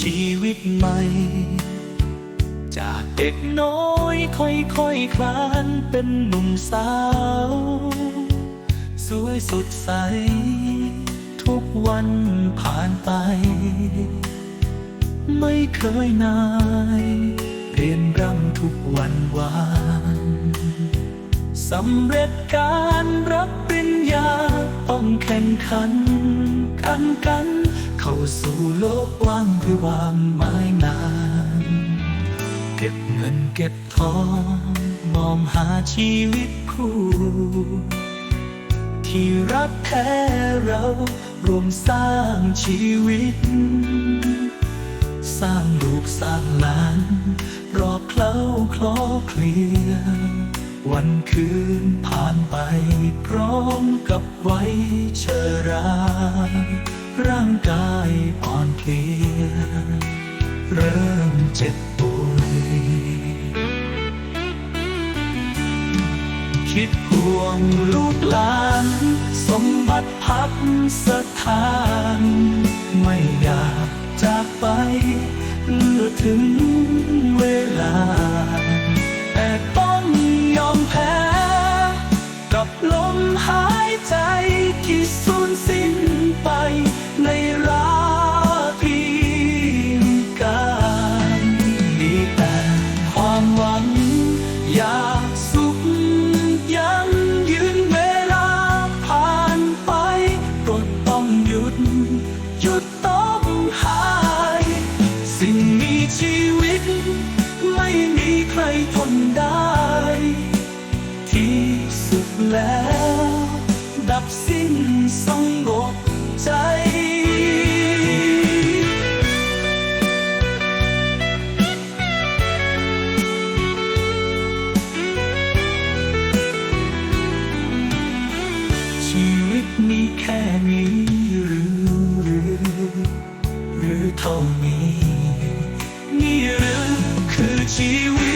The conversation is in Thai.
ชีวิตใหม่ จากเด็กน้อยค่อยๆคคลานเป็นหนุ่มสาว สวยสดใส ทุกวันผ่านไป ไม่เคยนายเรียนรำทุกวันวานสำเร็จการรับปริญญาต้องแข่งขันกันกัน สู่โลกกว้างเพื่อวางไม้นาน เก็บเงินเก็บทองมองหาชีวิตคู่ ที่รักแท้เรารวมสร้างชีวิต สร้างลูกสร้างหลาน รอบเคล้าคลอเคลียวันคืนผ่านไปพร้อมกับไว้เชรา ร่างกายอ่อนเพลียเริ่มเจ็บป่วยคิดห่วงลูกหลาน สมบัติพักสถาน ไม่อยากจากไปเมื่อถึงำได้ ที่สุดแล้ว ดับสิ้นสงบใจชีวิตมีแค่นี้หรือหรือหรือเท่านี้ นี่หรือคือชีวิต